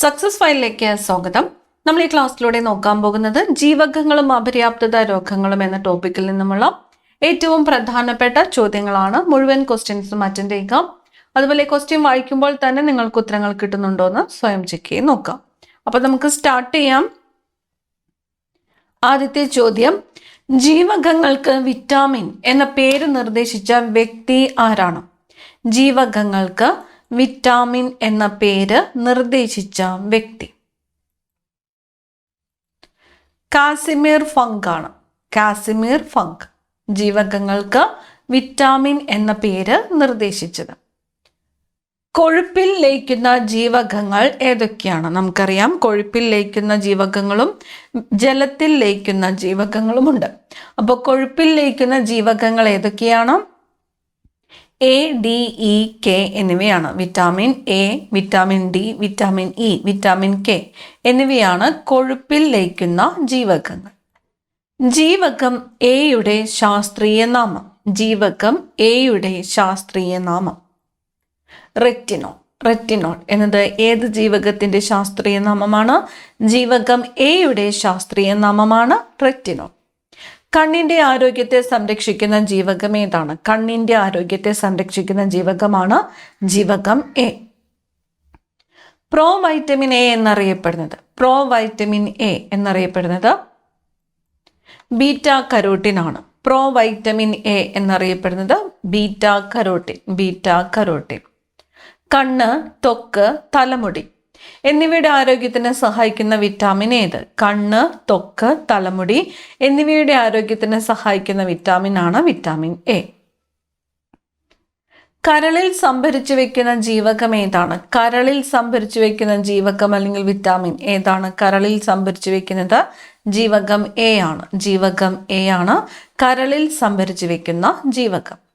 Success ഫയലിലേക്ക് സ്വാഗതം. നമ്മൾ ഈ ക്ലാസ്സിലൂടെ നോക്കാൻ പോകുന്നത് ജീവകങ്ങളും അപര്യാപ്തത രോഗങ്ങളും എന്ന ടോപ്പിക്കിൽ നിന്നുമുള്ള ഏറ്റവും പ്രധാനപ്പെട്ട ചോദ്യങ്ങളാണ്. മുഴുവൻ ക്വസ്റ്റ്യൻസും അറ്റൻഡ് ചെയ്യുക. അതുപോലെ ക്വസ്റ്റ്യൻ വായിക്കുമ്പോൾ തന്നെ നിങ്ങൾക്ക് ഉത്തരങ്ങൾ കിട്ടുന്നുണ്ടോ എന്ന് സ്വയം ചെക്ക് ചെയ്ത് നോക്കാം. അപ്പൊ നമുക്ക് സ്റ്റാർട്ട് ചെയ്യാം. ആദ്യത്തെ ചോദ്യം. ജീവകങ്ങൾക്ക് വിറ്റാമിൻ എന്ന പേര് നിർദ്ദേശിച്ച വ്യക്തി ആരാണ്? ജീവകങ്ങൾക്ക് വിറ്റാമിൻ എന്ന പേര് നിർദ്ദേശിച്ച വ്യക്തി. കാസിമീർ ഫങ്ക് ആണ്. കാസിമീർ ഫങ്ക്. ജീവകങ്ങൾക്ക് വിറ്റാമിൻ എന്ന പേര് നിർദ്ദേശിച്ചത്. കൊഴുപ്പിൽ ലയിക്കുന്ന ജീവകങ്ങൾ ഏതൊക്കെയാണ്? നമുക്കറിയാം കൊഴുപ്പിൽ ലയിക്കുന്ന ജീവകങ്ങളും ജലത്തിൽ ലയിക്കുന്ന ജീവകങ്ങളുമുണ്ട്. അപ്പോൾ കൊഴുപ്പിൽ ലയിക്കുന്ന ജീവകങ്ങൾ ഏതൊക്കെയാണ്? എ ഡി ഇ കെ എന്നിവയാണ്. Vitamin A vitamin D vitamin E vitamin K എന്നിവയാണ് കൊഴുപ്പിൽ ലയിക്കുന്ന ജീവകങ്ങൾ. ജീവകം എയുടെ ശാസ്ത്രീയ നാമം. ജീവകം എയുടെ ശാസ്ത്രീയ നാമം. റെറ്റിനോൾ റെറ്റിനോൾ എന്നത് ഏത് ജീവകത്തിന്റെ ശാസ്ത്രീയ നാമമാണ്? ജീവകം എയുടെ ശാസ്ത്രീയ നാമമാണ് റെറ്റിനോൾ കണ്ണിന്റെ ആരോഗ്യത്തെ സംരക്ഷിക്കുന്ന ജീവകം ഏതാണ്? കണ്ണിന്റെ ആരോഗ്യത്തെ സംരക്ഷിക്കുന്ന ജീവകമാണ് ജീവകം എ. പ്രോ വൈറ്റമിൻ എ എന്നറിയപ്പെടുന്നത്. പ്രോ വൈറ്റമിൻ എ എന്നറിയപ്പെടുന്നത് ബീറ്റ കരോട്ടിൻ ആണ് പ്രോ വൈറ്റമിൻ എ എന്നറിയപ്പെടുന്നത് ബീറ്റ കരോട്ടിൻ. Beta carotene. കണ്ണ് തൊക്ക് തലമുടി. എന്നിവയുടെ ആരോഗ്യത്തിന് സഹായിക്കുന്ന വിറ്റാമിൻ ഏത്? കണ്ണ് തൊക്ക് തലമുടി എന്നിവയുടെ ആരോഗ്യത്തിന് സഹായിക്കുന്ന വിറ്റാമിൻ ആണ് വിറ്റാമിൻ എ. കരളിൽ സംഭരിച്ചു വെക്കുന്ന ജീവകം ഏതാണ്? കരളിൽ സംഭരിച്ചു വെക്കുന്ന ജീവകം അല്ലെങ്കിൽ വിറ്റാമിൻ ഏതാണ്? കരളിൽ സംഭരിച്ചു വെക്കുന്നത് ജീവകം എ ആണ്. ജീവകം എ ആണ് കരളിൽ സംഭരിച്ചു വെക്കുന്ന ജീവകം.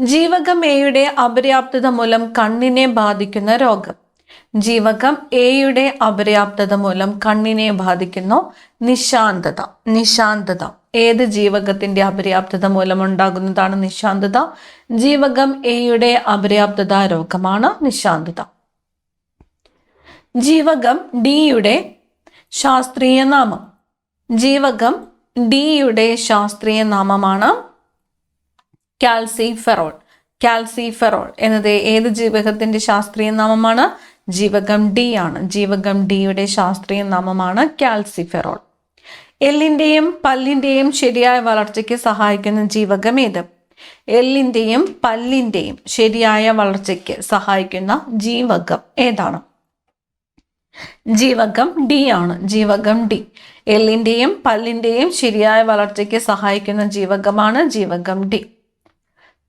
ജീവകം എയുടെ അപര്യാപ്തത മൂലം കണ്ണിനെ ബാധിക്കുന്ന രോഗം. ജീവകം എയുടെ അപര്യാപ്തത മൂലം കണ്ണിനെ ബാധിക്കുന്നു. നിശാന്തത. നിശാന്തത. ഏത് ജീവകത്തിന്റെ അപര്യാപ്തത മൂലം ഉണ്ടാകുന്നതാണ് നിശാന്തത? ജീവകം എയുടെ അപര്യാപ്തത രോഗമാണ് നിശാന്തത. ജീവകം ഡിയുടെ ശാസ്ത്രീയ നാമം. ജീവകം ഡിയുടെ ശാസ്ത്രീയ നാമമാണ് കാൽസിഫെറോൾ. കാൽസിഫെറോൾ എന്നത് ഏത് ജീവകത്തിന്റെ ശാസ്ത്രീയ നാമമാണ്? ജീവകം ഡി ആണ്. ജീവകം ഡിയുടെ ശാസ്ത്രീയ നാമമാണ് കാൽസിഫെറോൾ. എല്ലിന്റെയും പല്ലിന്റെയും ശരിയായ വളർച്ചയ്ക്ക് സഹായിക്കുന്ന ജീവകം ഏത്? എല്ലിന്റെയും പല്ലിന്റെയും ശരിയായ വളർച്ചയ്ക്ക് സഹായിക്കുന്ന ജീവകം ഏതാണ്? ജീവകം ഡി ആണ്. ജീവകം ഡി. എല്ലിന്റെയും പല്ലിന്റെയും ശരിയായ വളർച്ചയ്ക്ക് സഹായിക്കുന്ന ജീവകമാണ് ജീവകം ഡി.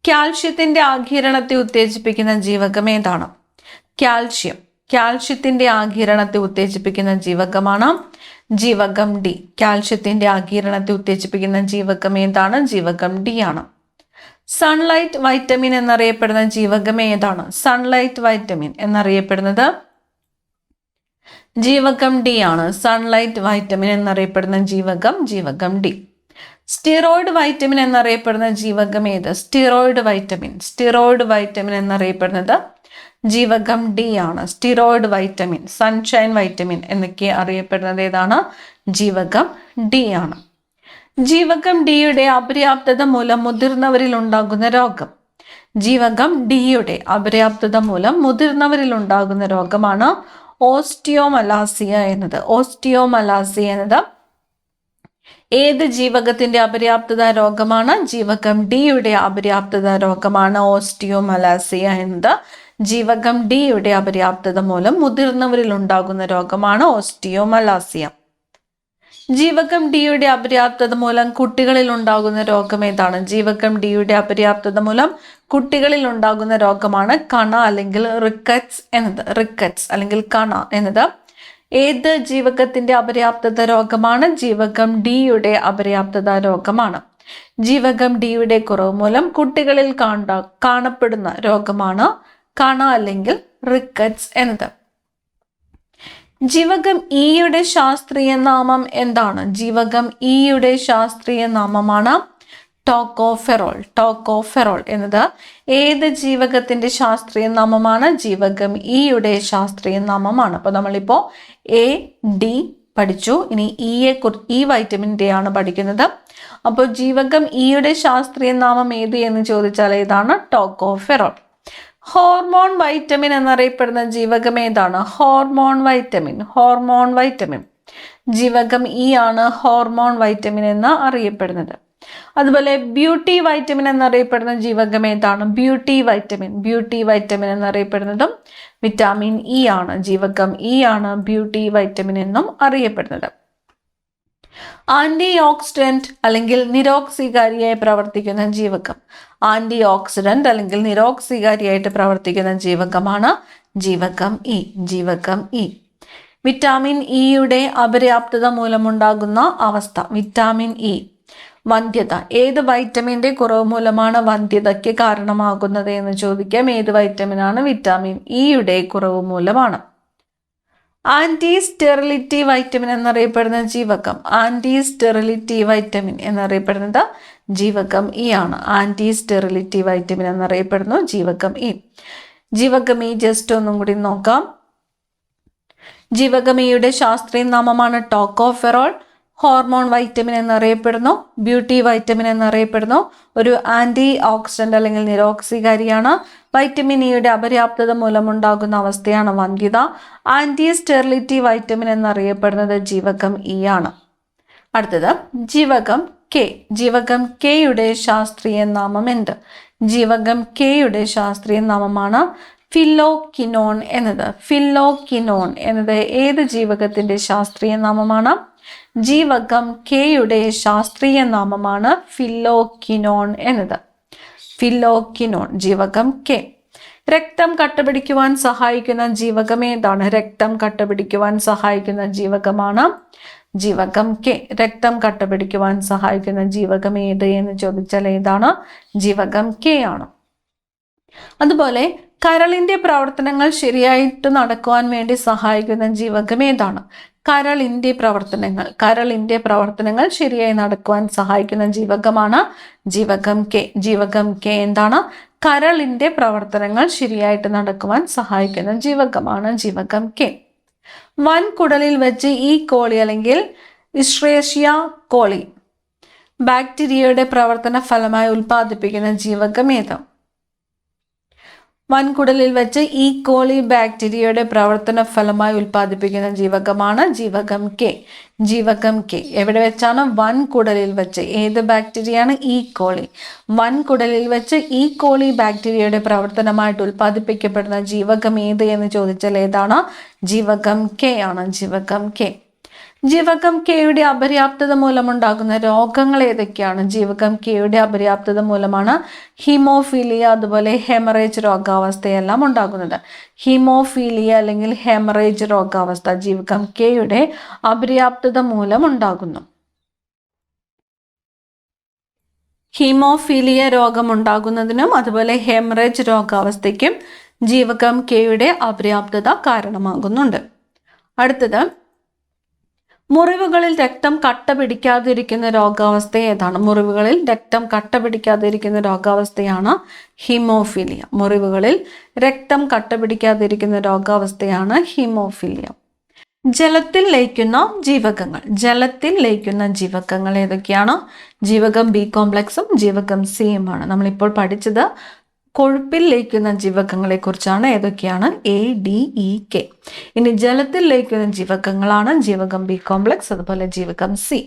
കാൽഷ്യത്തിന്റെ ആഘീരണത്തെ ഉത്തേജിപ്പിക്കുന്ന ജീവകം ഏതാണ്? കാൽഷ്യം. കാൽഷ്യത്തിന്റെ ആകിരണത്തെ ഉത്തേജിപ്പിക്കുന്ന ജീവകമാണ് ജീവകം ഡി. കാൽഷ്യത്തിന്റെ ആകിരണത്തെ ഉത്തേജിപ്പിക്കുന്ന ജീവകം ഏതാണ്? ജീവകം ഡി ആണ്. സൺലൈറ്റ് വൈറ്റമിൻ എന്നറിയപ്പെടുന്ന ജീവകം ഏതാണ്? സൺലൈറ്റ് വൈറ്റമിൻ എന്നറിയപ്പെടുന്നത് ജീവകം ഡി ആണ്. സൺലൈറ്റ് വൈറ്റമിൻ എന്നറിയപ്പെടുന്ന ജീവകം ജീവകം ഡി. സ്റ്റിറോയിഡ് വൈറ്റമിൻ എന്നറിയപ്പെടുന്ന ജീവകം ഏത്? സ്റ്റിറോയിഡ് വൈറ്റമിൻ സ്റ്റിറോയിഡ് വൈറ്റമിൻ എന്നറിയപ്പെടുന്നത് ജീവകം ഡി ആണ്. സ്റ്റിറോയിഡ് വൈറ്റമിൻ സൺഷൈൻ വൈറ്റമിൻ എന്നൊക്കെ അറിയപ്പെടുന്നത് ഏതാണ്? ജീവകം ഡി ആണ്. ജീവകം ഡിയുടെ അപര്യാപ്തത മൂലം മുതിർന്നവരിൽ ഉണ്ടാകുന്ന രോഗം. ജീവകം ഡിയുടെ അപര്യാപ്തത മൂലം മുതിർന്നവരിൽ ഉണ്ടാകുന്ന രോഗമാണ് ഓസ്റ്റിയോമലാസിയ എന്നത്. ഓസ്റ്റിയോമലാസിയ എന്നത് ഏത് ജീവകത്തിന്റെ അപര്യാപ്തത രോഗമാണ്? ജീവകം ഡിയുടെ അപര്യാപ്തത രോഗമാണ് ഓസ്റ്റിയോമലാസിയ എന്നത്. ജീവകം ഡിയുടെ അപര്യാപ്തത മൂലം മുതിർന്നവരിൽ ഉണ്ടാകുന്ന രോഗമാണ് ഓസ്റ്റിയോമലാസിയ. ജീവകം ഡിയുടെ അപര്യാപ്തത മൂലം കുട്ടികളിൽ ഉണ്ടാകുന്ന രോഗം ഏതാണ്? ജീവകം ഡിയുടെ അപര്യാപ്തത മൂലം കുട്ടികളിൽ ഉണ്ടാകുന്ന രോഗമാണ് കണ അല്ലെങ്കിൽ റിക്കറ്റ്സ് എന്നത്. റിക്കറ്റ്സ് അല്ലെങ്കിൽ കണ എന്നത് ഏത് ജീവകത്തിന്റെ അപര്യാപ്തത രോഗമാണ്? ജീവകം ഡിയുടെ അപര്യാപ്തത രോഗമാണ്. ജീവകം ഡിയുടെ കുറവ് മൂലം കുട്ടികളിൽ കാണ കാണപ്പെടുന്ന രോഗമാണ് കണ അല്ലെങ്കിൽ റിക്കറ്റ്സ് എന്നത്. ജീവകം ഇയുടെ ശാസ്ത്രീയ നാമം എന്താണ്? ജീവകം ഇയുടെ ശാസ്ത്രീയ നാമമാണ് ടോക്കോഫെറോൾ. ടോക്കോഫെറോൾ എന്നത് ഏത് ജീവകത്തിന്റെ ശാസ്ത്രീയ നാമമാണ്? ജീവകം ഇയുടെ ശാസ്ത്രീയ നാമമാണ്. അപ്പോൾ നമ്മളിപ്പോൾ എ ഡി പഠിച്ചു. ഇനി ഇയെ കുറി ഇ വൈറ്റമിന്റെ ആണ് പഠിക്കുന്നത്. അപ്പോൾ ജീവകം ഇയുടെ ശാസ്ത്രീയ നാമം ഏത് എന്ന് ചോദിച്ചാൽ ഏതാണ്? ടോക്കോഫെറോൾ. ഹോർമോൺ വൈറ്റമിൻ എന്നറിയപ്പെടുന്ന ജീവകം ഏതാണ്? Hormone vitamin. Hormone vitamin. ജീവകം ഇ ആണ് ഹോർമോൺ വൈറ്റമിൻ എന്ന് അറിയപ്പെടുന്നത്. അതുപോലെ ബ്യൂട്ടി വൈറ്റമിൻ എന്നറിയപ്പെടുന്ന ജീവകം ഏതാണ്? Beauty vitamin. ബ്യൂട്ടി വൈറ്റമിൻ എന്നറിയപ്പെടുന്നതും വിറ്റാമിൻ ഇ ആണ്. ജീവകം ഇ ആണ് ബ്യൂട്ടി വൈറ്റമിൻ എന്നും അറിയപ്പെടുന്നത്. ആന്റി ഓക്സിഡന്റ് അല്ലെങ്കിൽ നിരോക്സികാരിയായി പ്രവർത്തിക്കുന്ന ജീവകം. ആന്റി ഓക്സിഡന്റ് അല്ലെങ്കിൽ നിരോക്സികാരിയായിട്ട് പ്രവർത്തിക്കുന്ന ജീവകമാണ് ജീവകം ഇ ജീവകം ഇ. വിറ്റാമിൻ ഇയുടെ അപര്യാപ്തത മൂലമുണ്ടാകുന്ന അവസ്ഥ വിറ്റാമിൻ ഇ. വന്ധ്യത ഏത് വൈറ്റമിന്റെ കുറവ് മൂലമാണ് വന്ധ്യതയ്ക്ക് കാരണമാകുന്നത് എന്ന് ചോദിക്കാം. ഏത് വൈറ്റമിനാണ് വിറ്റാമിൻ ഇയുടെ കുറവ് മൂലമാണ്? ആന്റി സ്റ്റെറിലിറ്റി വൈറ്റമിൻ എന്നറിയപ്പെടുന്ന ജീവകം. ആന്റി സ്റ്റെറിലിറ്റി വൈറ്റമിൻ എന്നറിയപ്പെടുന്നത് ജീവകം ഇ ആണ്. ആന്റി സ്റ്റെറിലിറ്റി വൈറ്റമിൻ എന്നറിയപ്പെടുന്നു ജീവകം ഇ ജീവകം ഇ ജസ്റ്റ് ഒന്നും കൂടി നോക്കാം. ജീവകം ഇയുടെ ശാസ്ത്രീയ നാമമാണ് ടോക്കോഫെറോൾ. ഹോർമോൺ വൈറ്റമിൻ എന്നറിയപ്പെടുന്നു ബ്യൂട്ടി വൈറ്റമിൻ എന്നറിയപ്പെടുന്നു. ഒരു ആന്റി ഓക്സിഡന്റ് അല്ലെങ്കിൽ നിരോക്സികാരിയാണ്. വൈറ്റമിൻ ഇയുടെ അപര്യാപ്തത മൂലമുണ്ടാകുന്ന അവസ്ഥയാണ് വന്ധ്യത ആന്റി സ്റ്റെറിലിറ്റി വൈറ്റമിൻ എന്നറിയപ്പെടുന്നത് ജീവകം ഇ ആണ്. അടുത്തത് ജീവകം കെ ജീവകം കെയുടെ ശാസ്ത്രീയ നാമം എന്ത്? ജീവകം കെയുടെ ശാസ്ത്രീയ നാമമാണ് ഫില്ലോക്കിനോൺ എന്നത്. ഫില്ലോക്കിനോൺ എന്നത് ഏത് ജീവകത്തിന്റെ ശാസ്ത്രീയ നാമമാണ്? ജീവകം കെയുടെ ശാസ്ത്രീയ നാമമാണ് ഫില്ലോക്കിനോൺ എന്നത്. ഫില്ലോക്കിനോൺ ജീവകം കെ. രക്തം കട്ടപിടിക്കുവാൻ സഹായിക്കുന്ന ജീവകം ഏതാണ്? രക്തം കട്ടപിടിക്കുവാൻ സഹായിക്കുന്ന ജീവകമാണ് ജീവകം കെ. രക്തം കട്ടപിടിക്കുവാൻ സഹായിക്കുന്ന ജീവകം ഏത് എന്ന് ചോദിച്ചാൽ ഏതാണ്? ജീവകം കെ ആണ്. അതുപോലെ കരളിന്റെ പ്രവർത്തനങ്ങൾ ശരിയായിട്ട് നടക്കുവാൻ വേണ്ടി സഹായിക്കുന്ന ജീവകം ഏതാണ്? കരളിന്റെ പ്രവർത്തനങ്ങൾ കരളിന്റെ പ്രവർത്തനങ്ങൾ ശരിയായി നടക്കുവാൻ സഹായിക്കുന്ന ജീവകമാണ് ജീവകം കെ. ജീവകം കെ എന്താണ്? കരളിന്റെ പ്രവർത്തനങ്ങൾ ശരിയായിട്ട് നടക്കുവാൻ സഹായിക്കുന്ന ജീവകമാണ് ജീവകം കെ. വൻകുടലിൽ വെച്ച് ഈ കോളി അല്ലെങ്കിൽ ഇസ്ട്രേഷ്യ കോളി ബാക്ടീരിയയുടെ പ്രവർത്തന ഫലമായി ഉൽപ്പാദിപ്പിക്കുന്ന ജീവകം ഏത്? വൻകുടലിൽ വെച്ച് ഈ കോളി ബാക്ടീരിയയുടെ പ്രവർത്തന ഫലമായി ഉൽപ്പാദിപ്പിക്കുന്ന ജീവകമാണ് ജീവകം കെ. ജീവകം കെ എവിടെ വെച്ചാണ്? വൻകുടലിൽ വെച്ച്. ഏത് ബാക്ടീരിയയാണ്? ഈ കോളി. വൻകുടലിൽ വെച്ച് ഈ കോളി ബാക്ടീരിയയുടെ പ്രവർത്തനമായിട്ട് ഉൽപ്പാദിപ്പിക്കപ്പെടുന്ന ജീവകം ഏത് എന്ന് ചോദിച്ചാൽ ഏതാണ്? ജീവകം കെ ആണ്. ജീവകം കെ. ജീവകം കെയുടെ അപര്യാപ്തത മൂലമുണ്ടാകുന്ന രോഗങ്ങൾ ഏതൊക്കെയാണ്? ജീവകം കെയുടെ അപര്യാപ്തത മൂലമാണ് ഹീമോഫീലിയ അതുപോലെ ഹെമറേജ് രോഗാവസ്ഥയെല്ലാം ഉണ്ടാകുന്നത്. ഹീമോഫീലിയ അല്ലെങ്കിൽ ഹെമറേജ് രോഗാവസ്ഥ ജീവകം കെയുടെ അപര്യാപ്തത മൂലം ഉണ്ടാകുന്നു. ഹീമോഫീലിയ രോഗമുണ്ടാകുന്നതിനും അതുപോലെ ഹെമറേജ് രോഗാവസ്ഥയ്ക്കും ജീവകം കെയുടെ അപര്യാപ്തത കാരണമാകുന്നുണ്ട്. അടുത്തത് മുറിവുകളിൽ രക്തം കട്ട പിടിക്കാതിരിക്കുന്ന രോഗാവസ്ഥ ഏതാണ്? മുറിവുകളിൽ രക്തം കട്ട പിടിക്കാതിരിക്കുന്ന രോഗാവസ്ഥയാണ് ഹിമോഫിലിയ. മുറിവുകളിൽ രക്തം കട്ട പിടിക്കാതിരിക്കുന്ന രോഗാവസ്ഥയാണ് ഹിമോഫിലിയ. ജലത്തിൽ ലയിക്കുന്ന ജീവകങ്ങൾ. ജലത്തിൽ ലയിക്കുന്ന ജീവകങ്ങൾ ഏതൊക്കെയാണ്? ജീവകം ബി കോംപ്ലക്സും ജീവകം സിയുമാണ് നമ്മളിപ്പോൾ പഠിച്ചത് കൊഴുപ്പിൽ ലയിക്കുന്ന ജീവകങ്ങളെ കുറിച്ചാണ് ഏതൊക്കെയാണ്? എ ഡി ഇ കെ ഇനി ജലത്തിൽ ലയിക്കുന്ന ജീവകങ്ങളാണ് ജീവകം ബി കോംപ്ലക്സ് അതുപോലെ ജീവകം സി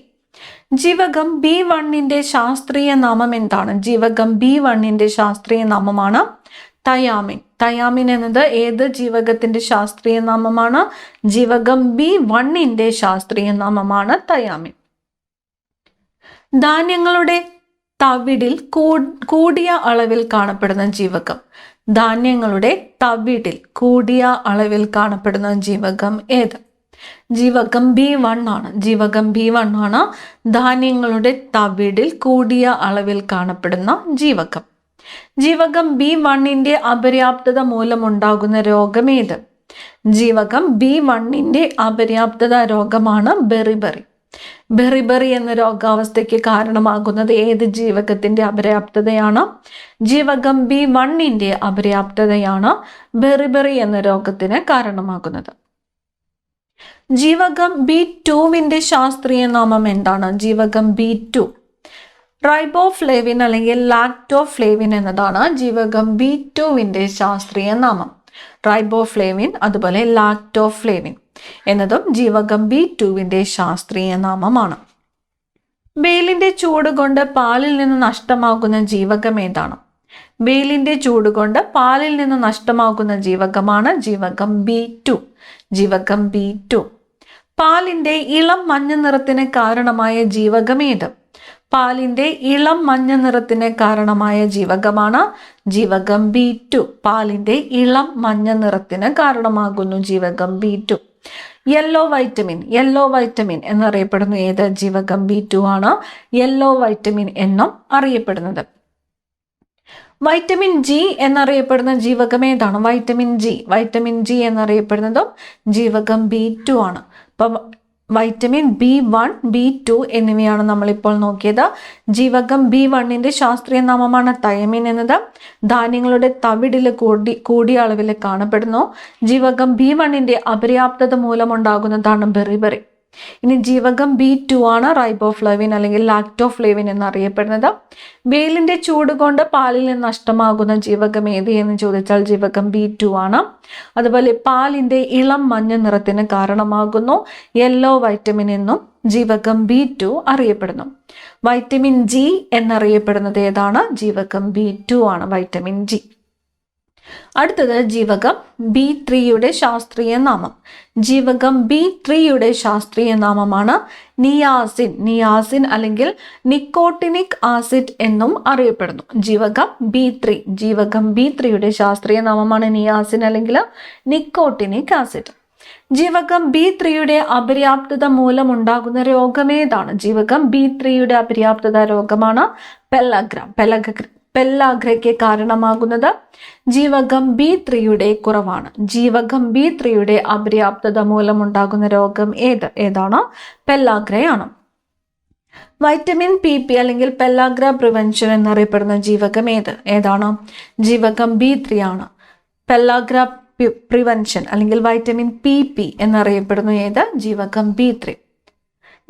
ജീവകം ബി വണ്ണിന്റെ ശാസ്ത്രീയ നാമം എന്താണ്? ജീവകം ബി വണ്ണിന്റെ ശാസ്ത്രീയ നാമമാണ് തയാമിൻ. തയാമിൻ എന്നത് ഏത് ജീവകത്തിന്റെ ശാസ്ത്രീയ നാമമാണ്? ജീവകം ബി വണ്ണിന്റെ ശാസ്ത്രീയ നാമമാണ് തയാമിൻ. ധാന്യങ്ങളുടെ തവിടിൽ കൂടിയ അളവിൽ കാണപ്പെടുന്ന ജീവകം. ധാന്യങ്ങളുടെ തവിടിൽ കൂടിയ അളവിൽ കാണപ്പെടുന്ന ജീവകം ഏത്? ജീവകം ബി വൺ ആണ്. ജീവകം ബി വൺ ആണ് ധാന്യങ്ങളുടെ തവിടിൽ കൂടിയ അളവിൽ കാണപ്പെടുന്ന ജീവകം. ജീവകം ബി വണ്ണിന്റെ അപര്യാപ്തത മൂലമുണ്ടാകുന്ന രോഗം ഏത്? ജീവകം ബി വണ്ണിന്റെ അപര്യാപ്തത രോഗമാണ് ബെറിബറി ബെറിബെറി എന്ന രോഗാവസ്ഥയ്ക്ക് കാരണമാകുന്നത് ഏത് ജീവകത്തിന്റെ അപര്യാപ്തതയാണ്? ജീവകം ബി വണ്ണിന്റെ അപര്യാപ്തതയാണ് ബെറിബെറി എന്ന രോഗത്തിന് കാരണമാകുന്നത്. ജീവകം ബി ടുവിന്റെ ശാസ്ത്രീയ നാമം എന്താണ്? ജീവകം ബി ടു. റൈബോഫ്ലേവിൻ അല്ലെങ്കിൽ ലാക്ടോഫ്ലേവിൻ എന്നതാണ് ജീവകം ബി ടുവിന്റെ ശാസ്ത്രീയ നാമം. റൈബോഫ്ലേവിൻ അതുപോലെ ലാക്ടോഫ്ലേവിൻ. എന്നതും ജീവകം ബി ടുവിന്റെ ശാസ്ത്രീയ നാമമാണ്. വെയിലിന്റെ ചൂട് കൊണ്ട് പാലിൽ നിന്ന് നഷ്ടമാകുന്ന ജീവകം ഏതാണ്? വെയിലിന്റെ ചൂട് കൊണ്ട് പാലിൽ നിന്ന് നഷ്ടമാകുന്ന ജീവകമാണ് ജീവകം ബി ടു ജീവകം ബി ടു പാലിന്റെ ഇളം മഞ്ഞ നിറത്തിന് കാരണമായ ജീവകം ഏത്? പാലിന്റെ ഇളം മഞ്ഞ നിറത്തിന് കാരണമായ ജീവകമാണ് ജീവകം ബി ടു പാലിന്റെ ഇളം മഞ്ഞ നിറത്തിന് കാരണമാകുന്നു ജീവകം B two yellow vitamin yellow vitamin എന്നറിയപ്പെടുന്ന ഏത് ജീവകം ബി ടു ആണ്? യെല്ലോ വൈറ്റമിൻ എന്നും അറിയപ്പെടുന്നത്. വൈറ്റമിൻ ജി എന്നറിയപ്പെടുന്ന ജീവകം ഏതാണ്? വൈറ്റമിൻ ജി വൈറ്റമിൻ ജി എന്നറിയപ്പെടുന്നതും ജീവകം ബി ടു ആണ്. അപ്പം vitamin B one B two എന്നിവയാണ് നമ്മളിപ്പോൾ നോക്കിയത്. ജീവകം ബി വണ്ണിന്റെ ശാസ്ത്രീയ നാമമാണ് തയമിൻ എന്നത്. ധാന്യങ്ങളുടെ തവിടിൽ കൂടി കൂടിയ അളവിൽ കാണപ്പെടുന്നു. ജീവകം ബി വണ്ണിന്റെ അപര്യാപ്തത മൂലമുണ്ടാകുന്നതാണ് ബെറിബെറി ഇനി ജീവകം ബി ടു ആണ് റൈബോഫ്ലവിൻ അല്ലെങ്കിൽ ലാക്ടോഫ്ലേവിൻ എന്നറിയപ്പെടുന്നത്. വെയിലിന്റെ ചൂട് കൊണ്ട് പാലിൽ നിന്ന് നഷ്ടമാകുന്ന ജീവകം ഏത് എന്ന് ചോദിച്ചാൽ ജീവകം ബി ടു ആണ്. അതുപോലെ പാലിന്റെ ഇളം മഞ്ഞ നിറത്തിന് കാരണമാകുന്നു. യെല്ലോ വൈറ്റമിൻ എന്നും ജീവകം ബി ടു അറിയപ്പെടുന്നു. വൈറ്റമിൻ ജി എന്നറിയപ്പെടുന്നത് ഏതാണ്? ജീവകം ബി ടു ആണ് വൈറ്റമിൻ ജി അടുത്തത് ജീവകം ബി ത്രീയുടെ ശാസ്ത്രീയ നാമം. ജീവകം ബി ത്രീയുടെ ശാസ്ത്രീയ നാമമാണ് നിയാസിൻ. നിയാസിൻ അല്ലെങ്കിൽ നിക്കോട്ടിനിക് ആസിഡ് എന്നും അറിയപ്പെടുന്നു. ജീവകം ബി ത്രീ. ജീവകം ബി ത്രീയുടെ ശാസ്ത്രീയ നാമമാണ് നിയാസിൻ അല്ലെങ്കിൽ നിക്കോട്ടിനിക് ആസിഡ്. ജീവകം ബി ത്രീയുടെ അപര്യാപ്തത മൂലമുണ്ടാകുന്ന രോഗമേതാണ് ജീവകം ബി ത്രീയുടെ അപര്യാപ്തത രോഗമാണ് പെല്ലഗ്ര. പെലഗ്ര പെല്ലാഗ്രയ്ക്ക് കാരണമാകുന്നത് ജീവകം ബി ത്രീയുടെ കുറവാണ്. ജീവകം ബി ത്രീയുടെ അപര്യാപ്തത മൂലമുണ്ടാകുന്ന രോഗം ഏത്? ഏതാണ്? പെല്ലാഗ്രയാണ്. വൈറ്റമിൻ പി പി അല്ലെങ്കിൽ പെല്ലാഗ്ര പ്രിവെൻഷൻ എന്നറിയപ്പെടുന്ന ജീവകം ഏത്? ഏതാണ്? ജീവകം ബി ത്രീ ആണ് പെല്ലാഗ്ര പ്രിവെൻഷൻ അല്ലെങ്കിൽ വൈറ്റമിൻ പി പി എന്നറിയപ്പെടുന്ന ഏത്? ജീവകം ബി ത്രീ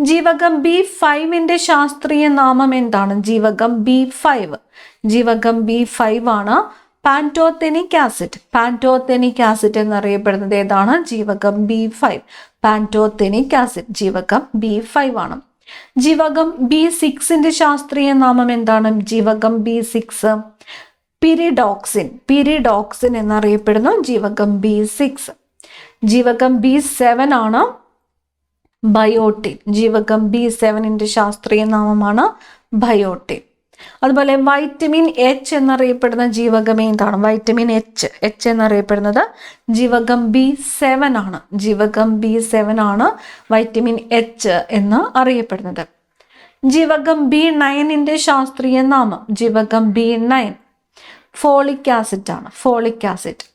ജീവകം ബി ഫൈവിന്റെ ശാസ്ത്രീയ നാമം എന്താണ്? ജീവകം ബി ഫൈവ്. ജീവകം ബി ഫൈവ് ആണ് പാന്റോത്തെനിക് ആസിഡ്. പാന്റോത്തെനിക് ആസിഡ് എന്നറിയപ്പെടുന്നത് ഏതാണ്? ജീവകം ബി ഫൈവ്. പാന്റോത്തെനിക് ആസിഡ് ജീവകം ബി ഫൈവ് ആണ്. ജീവകം ബി സിക്സിന്റെ ശാസ്ത്രീയ നാമം എന്താണ്? ജീവകം ബി സിക്സ്. പിരിഡോക്സിൻ. പിരിഡോക്സിൻ എന്നറിയപ്പെടുന്നു ജീവകം ബി സിക്സ്. ജീവകം ബി സെവൻ ആണ് ബയോട്ടിൻ ജീവകം ബി സെവനിന്റെ ശാസ്ത്രീയ നാമമാണ് ബയോട്ടിൻ. അതുപോലെ വൈറ്റമിൻ എച്ച് എന്നറിയപ്പെടുന്ന ജീവകം എന്താണ് വൈറ്റമിൻ എച്ച് എച്ച് എന്നറിയപ്പെടുന്നത് ജീവകം ബി സെവൻ ആണ്. ജീവകം ബി സെവൻ ആണ് വൈറ്റമിൻ എച്ച് എന്ന് അറിയപ്പെടുന്നത്. ജീവകം ബി നയനിന്റെ ശാസ്ത്രീയ നാമം ജീവകം ബി നയൻ. ഫോളിക് ആസിഡ് ആണ് ഫോളിക് ആസിഡ്.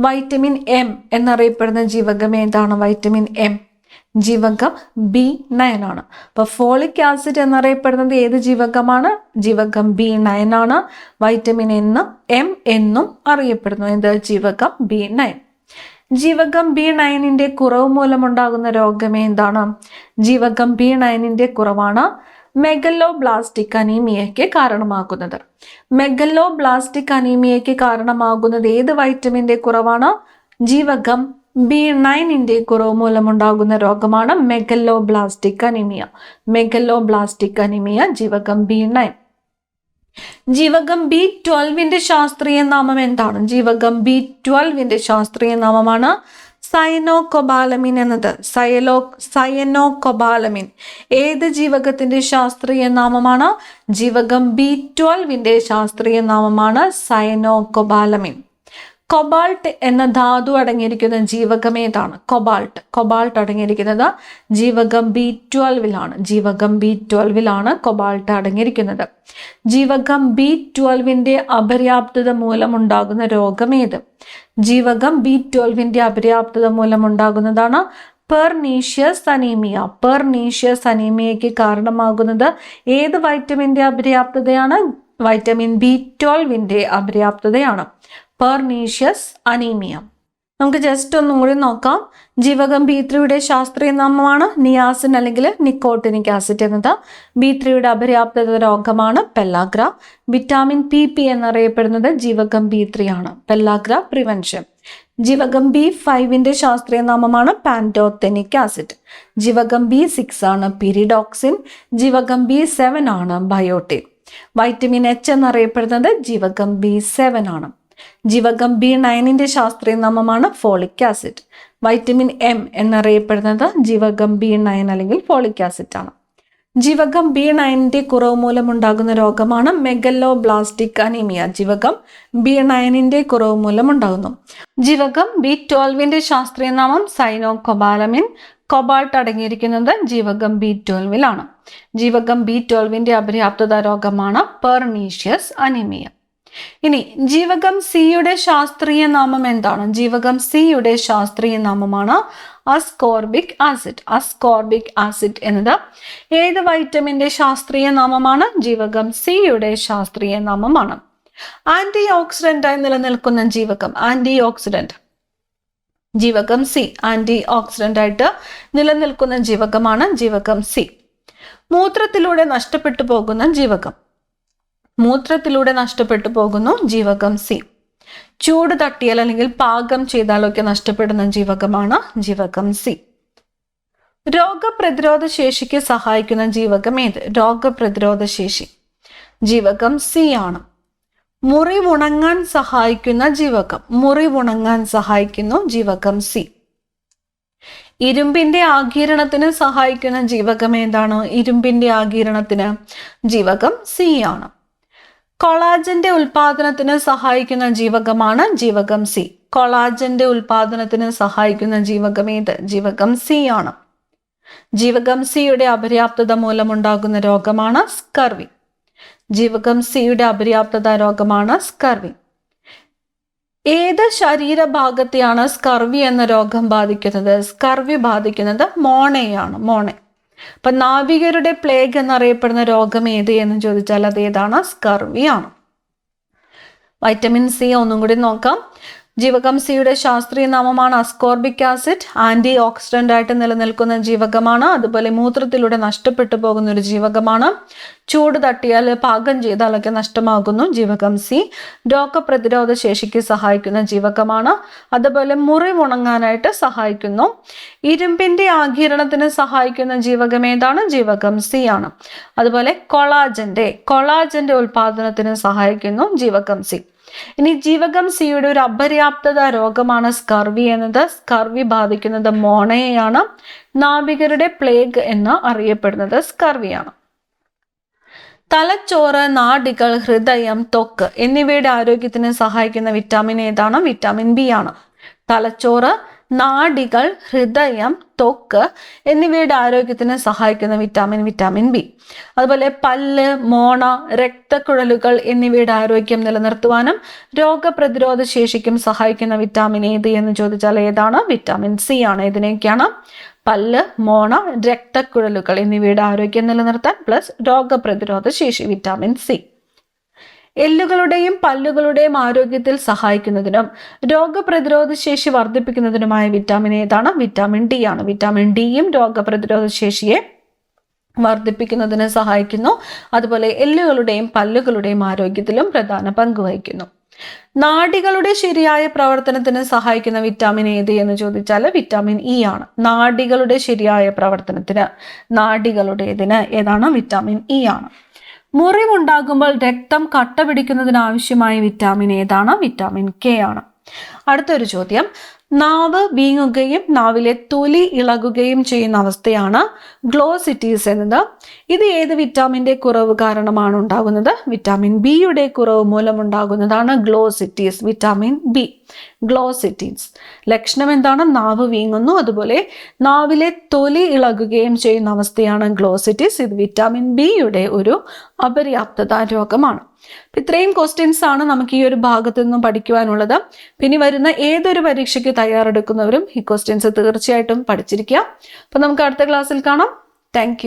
വൈറ്റമിൻ എം എന്നറിയപ്പെടുന്ന ജീവകം ഏതാണ്? Vitamin M. ജീവകം ബി നയൻ ആണ്. അപ്പോൾ ഫോളിക് ആസിഡ് എന്നറിയപ്പെടുന്നത് ഏത് ജീവകമാണ്? ജീവകം ബി നയൻ ആണ്. വൈറ്റമിൻ എന്ന് എം എന്നും അറിയപ്പെടുന്നു. എന്ത്? ജീവകം ബി നയൻ ജീവകം ബി നയനിന്റെ കുറവ് മൂലമുണ്ടാകുന്ന രോഗം എന്താണ്? ജീവകം ബി നയനിന്റെ കുറവാണ് മെഗല്ലോ ബ്ലാസ്റ്റിക് അനീമിയയ്ക്ക് കാരണമാകുന്നത്. മെഗല്ലോ ബ്ലാസ്റ്റിക് അനീമിയയ്ക്ക് കാരണമാകുന്നത് ഏത് വൈറ്റമിന്റെ കുറവാണ്? ജീവകം ബി നയനിന്റെ കുറവ് മൂലമുണ്ടാകുന്ന രോഗമാണ് megaloblastic anaemia. Megaloblastic anaemia ജീവകം ബി നയൻ. ജീവകം ബി ട്വൽവിന്റെ ശാസ്ത്രീയ നാമം എന്താണ്? ജീവകം ബി ട്വൽവിന്റെ ശാസ്ത്രീയ നാമമാണ് സയനോകൊബാലമിൻ എന്നത്. സയലോ സയനോകൊബാലമിൻ. ഏത് ജീവകത്തിന്റെ ശാസ്ത്രീയ നാമമാണ്? ജീവകം ബി ട്വൽവിന്റെ ശാസ്ത്രീയ നാമമാണ് സയനോകൊബാലമിൻ. കൊബാൾട്ട് എന്ന ധാതു അടങ്ങിയിരിക്കുന്ന ജീവകം ഏതാണ്? കൊബാൾട്ട്. കൊബാൾട്ട് അടങ്ങിയിരിക്കുന്നത് ജീവകം ബി ട്വൽവിലാണ് ജീവകം ബി ട്വൽവിലാണ് കൊബാൾട്ട് അടങ്ങിയിരിക്കുന്നത്. ജീവകം ബി ട്വൽവിന്റെ അപര്യാപ്തത മൂലമുണ്ടാകുന്ന രോഗം ഏത്? ജീവകം ബി ട്വൽവിന്റെ അപര്യാപ്തത മൂലമുണ്ടാകുന്നതാണ് പെർനീഷ്യസ് അനീമിയ. പെർനീഷ്യസ് അനീമിയയ്ക്ക് കാരണമാകുന്നത് ഏത് വൈറ്റമിന്റെ അപര്യാപ്തതയാണ്? വൈറ്റമിൻ ബി ട്വൽവിന്റെ അപര്യാപ്തതയാണ്. പെർനീഷ്യസ് അനീമിയ നമുക്ക് ജസ്റ്റ് ഒന്നും കൂടി നോക്കാം. ജീവകം ബി ത്രീയുടെ ശാസ്ത്രീയ നാമമാണ് നിയാസിൻ അല്ലെങ്കിൽ നിക്കോട്ടിനിക് ആസിഡ് എന്നത്. ബി ത്രീയുടെ അപര്യാപ്തത രോഗമാണ് പെല്ലാഗ്ര വിറ്റാമിൻ പി പി എന്നറിയപ്പെടുന്നത് ജീവകം ബി ത്രീ ആണ്. പെല്ലാഗ്ര പ്രിവെൻഷൻ ജീവകം ബി ഫൈവിന്റെ ശാസ്ത്രീയ നാമമാണ് പാൻഡോത്തെനിക് ആസിഡ് ജീവകം ബി സിക്സ് ആണ് പിരിഡോക്സിൻ ജീവകം ബി സെവൻ ആണ് ബയോട്ടിൻ വൈറ്റമിൻ എച്ച് എന്നറിയപ്പെടുന്നത് ജീവകം ബി സെവൻ ആണ്. ജീവകം ബി നയനിന്റെ ശാസ്ത്രീയ നാമമാണ് ഫോളിക് ആസിഡ്. വൈറ്റമിൻ എം എന്നറിയപ്പെടുന്നത് ജീവകം ബി നയൻ അല്ലെങ്കിൽ ഫോളിക് ആസിഡ് ആണ്. ജീവകം ബി നയനിന്റെ കുറവ് മൂലമുണ്ടാകുന്ന രോഗമാണ് മെഗല്ലോ ബ്ലാസ്റ്റിക് അനീമിയ. ജീവകം ബി നയനിന്റെ കുറവ് മൂലം ഉണ്ടാകുന്നു. ജീവകം ബി ട്വൽവിന്റെ ശാസ്ത്രീയ നാമം സൈനോ കൊബാലമിൻ കൊബാൾട്ട് അടങ്ങിയിരിക്കുന്നത് ജീവകം ബി ട്വൽവിലാണ്. ജീവകം ബി ട്വൽവിന്റെ അപര്യാപ്തത രോഗമാണ് പെർണീഷ്യസ് അനീമിയ. ഇനി ജീവകം സിയുടെ ശാസ്ത്രീയ നാമം എന്താണ്? ജീവകം സിയുടെ ശാസ്ത്രീയ നാമമാണ് അസ്കോർബിക് ആസിഡ് അസ്കോർബിക് ആസിഡ് എന്നത് ഏത് വൈറ്റമിന്റെ ശാസ്ത്രീയ നാമമാണ്? ജീവകം സിയുടെ ശാസ്ത്രീയ നാമമാണ്. ആന്റി ഓക്സിഡന്റായി നിലനിൽക്കുന്ന ജീവകം ആന്റി ഓക്സിഡന്റ് ജീവകം സി ആന്റി ഓക്സിഡന്റ് ആയിട്ട് നിലനിൽക്കുന്ന ജീവകമാണ് ജീവകം സി. മൂത്രത്തിലൂടെ നഷ്ടപ്പെട്ടു പോകുന്ന ജീവകം. മൂത്രത്തിലൂടെ നഷ്ടപ്പെട്ടു പോകുന്നു ജീവകം സി. ചൂട് തട്ടിയാൽ അല്ലെങ്കിൽ പാകം ചെയ്താലൊക്കെ നഷ്ടപ്പെടുന്ന ജീവകമാണ് ജീവകം സി. രോഗപ്രതിരോധ ശേഷിക്ക് സഹായിക്കുന്ന ജീവകം ഏത്? രോഗപ്രതിരോധ ശേഷി. ജീവകം സി ആണ്. മുറിവുണങ്ങാൻ സഹായിക്കുന്ന ജീവകം. മുറിവുണങ്ങാൻ സഹായിക്കുന്നു ജീവകം സി. ഇരുമ്പിന്റെ ആകിരണത്തിന് സഹായിക്കുന്ന ജീവകം ഏതാണ്? ഇരുമ്പിന്റെ ആകിരണത്തിന് ജീവകം സി ആണ്. കൊളാജന്റെ ഉൽപാദനത്തിന് സഹായിക്കുന്ന ജീവകമാണ് ജീവകം സി. കൊളാജന്റെ ഉൽപാദനത്തിന് സഹായിക്കുന്ന ജീവകം ഏത്? ജീവകം സി ആണ്. ജീവകം സിയുടെ അപര്യാപ്തത മൂലമുണ്ടാകുന്ന രോഗമാണ് സ്കർവി. ജീവകം സിയുടെ അപര്യാപ്തത രോഗമാണ് സ്കർവി. ഏത് ശരീരഭാഗത്തെയാണ് സ്കർവി എന്ന രോഗം ബാധിക്കുന്നത്? സ്കർവി ബാധിക്കുന്നത് മോണയാണ് മോണെ. അപ്പൊ നാവികരുടെ പ്ലേഗ് എന്നറിയപ്പെടുന്ന രോഗം ഏത് എന്ന് ചോദിച്ചാൽ അത് ഏതാണ്? സ്കർവി ആണ് വൈറ്റമിൻ സി ഒന്നും കൂടി നോക്കാം. ജീവകം സിയുടെ ശാസ്ത്രീയ നാമമാണ് അസ്കോർബിക് ആസിഡ് ആന്റി ഓക്സിഡന്റ് ആയിട്ട് നിലനിൽക്കുന്ന ജീവകമാണ്. അതുപോലെ മൂത്രത്തിലൂടെ നഷ്ടപ്പെട്ടു പോകുന്ന ഒരു ജീവകമാണ്. ചൂട് തട്ടിയാൽ പാകം ചെയ്താലൊക്കെ നഷ്ടമാകുന്നു ജീവകം സി രോഗപ്രതിരോധ ശേഷിക്ക് സഹായിക്കുന്ന ജീവകമാണ്. അതുപോലെ മുറിവുണങ്ങാനായിട്ട് സഹായിക്കുന്നു. ഇരുമ്പിന്റെ ആഗിരണത്തിന് സഹായിക്കുന്ന ജീവകം ഏതാണ്? ജീവകം സി ആണ്. അതുപോലെ കൊളാജന്റെ കൊളാജന്റെ ഉൽപാദനത്തിന് സഹായിക്കുന്നു ജീവകം സി ഇനി ജീവകം സിയുടെ ഒരു അപര്യാപ്തത രോഗമാണ് സ്കർവി എന്നത്. സ്കർവി ബാധിക്കുന്നത് മോണയെയാണ്. നാവികരുടെ പ്ലേഗ് എന്ന് അറിയപ്പെടുന്നത് സ്കർവിയാണ്. തലച്ചോറ് നാടികൾ ഹൃദയം തൊക്ക് എന്നിവയുടെ ആരോഗ്യത്തിന് സഹായിക്കുന്ന വിറ്റാമിൻ ഏതാണ്? വിറ്റാമിൻ ബി ആണ്. തലച്ചോറ് നാഡികൾ ഹൃദയം തൊക്ക് എന്നിവയുടെ ആരോഗ്യത്തിന് സഹായിക്കുന്ന വിറ്റാമിൻ വിറ്റാമിൻ ബി. അതുപോലെ പല്ല് മോണ രക്തക്കുഴലുകൾ എന്നിവയുടെ ആരോഗ്യം നിലനിർത്തുവാനും രോഗപ്രതിരോധ ശേഷിക്കും സഹായിക്കുന്ന വിറ്റാമിൻ ഏത് എന്ന് ചോദിച്ചാൽ ഏതാണ്? വിറ്റാമിൻ സി ആണ്. ഇതിനൊക്കെയാണ് പല്ല് മോണ രക്തക്കുഴലുകൾ എന്നിവയുടെ ആരോഗ്യം നിലനിർത്താൻ പ്ലസ് രോഗപ്രതിരോധ ശേഷി വിറ്റാമിൻ സി. എല്ലുകളുടെയും പല്ലുകളുടെയും ആരോഗ്യത്തിൽ സഹായിക്കുന്നതിനും രോഗപ്രതിരോധ ശേഷി വർദ്ധിപ്പിക്കുന്നതിനുമായ വിറ്റാമിൻ ഏതാണ്? വിറ്റാമിൻ ഡി ആണ്. വിറ്റാമിൻ ഡിയും രോഗപ്രതിരോധ ശേഷിയെ വർദ്ധിപ്പിക്കുന്നതിന് സഹായിക്കുന്നു. അതുപോലെ എല്ലുകളുടെയും പല്ലുകളുടെയും ആരോഗ്യത്തിലും പ്രധാന പങ്ക് വഹിക്കുന്നു. നാടികളുടെ ശരിയായ പ്രവർത്തനത്തിന് സഹായിക്കുന്ന വിറ്റാമിൻ ഏത് എന്ന് ചോദിച്ചാൽ വിറ്റാമിൻ ഇ ആണ്. നാടികളുടെ ശരിയായ പ്രവർത്തനത്തിന് നാടികളുടേതിന് ഏതാണ്? വിറ്റാമിൻ ഇ ആണ്. മുറിവുണ്ടാകുമ്പോൾ രക്തം കട്ട പിടിക്കുന്നതിനാവശ്യമായ വിറ്റാമിൻ ഏതാണ്? വിറ്റാമിൻ കെ ആണ്. അടുത്തൊരു ചോദ്യം. നാവ് വീങ്ങുകയും നാവിലെ തൊലി ഇളകുകയും ചെയ്യുന്ന അവസ്ഥയാണ് ഗ്ലോസിറ്റീസ് എന്നത്. ഇത് ഏത് വിറ്റാമിന്റെ കുറവ് കാരണമാണ് ഉണ്ടാകുന്നത്? വിറ്റാമിൻ ബിയുടെ കുറവ് മൂലം ഉണ്ടാകുന്നതാണ് ഗ്ലോസിറ്റീസ് വിറ്റാമിൻ ബി ഗ്ലോസിറ്റീസ് ലക്ഷണം എന്താണ്? നാവ് വീങ്ങുന്നു. അതുപോലെ നാവിലെ തൊലി ഇളകുകയും ചെയ്യുന്ന അവസ്ഥയാണ് ഗ്ലോസിറ്റീസ് ഇത് വിറ്റാമിൻ ബിയുടെ ഒരു അപര്യാപ്തത രോഗമാണ്. ഇത്രയും ക്വസ്റ്റ്യൻസ് ആണ് നമുക്ക് ഈ ഒരു ഭാഗത്ത് നിന്നും പഠിക്കുവാനുള്ളത്. പിന്നെ വരുന്ന ഏതൊരു പരീക്ഷയ്ക്ക് തയ്യാറെടുക്കുന്നവരും ഈ ക്വസ്റ്റ്യൻസ് തീർച്ചയായിട്ടും പഠിച്ചിരിക്കുക. അപ്പം നമുക്ക് അടുത്ത ക്ലാസ്സിൽ കാണാം. താങ്ക്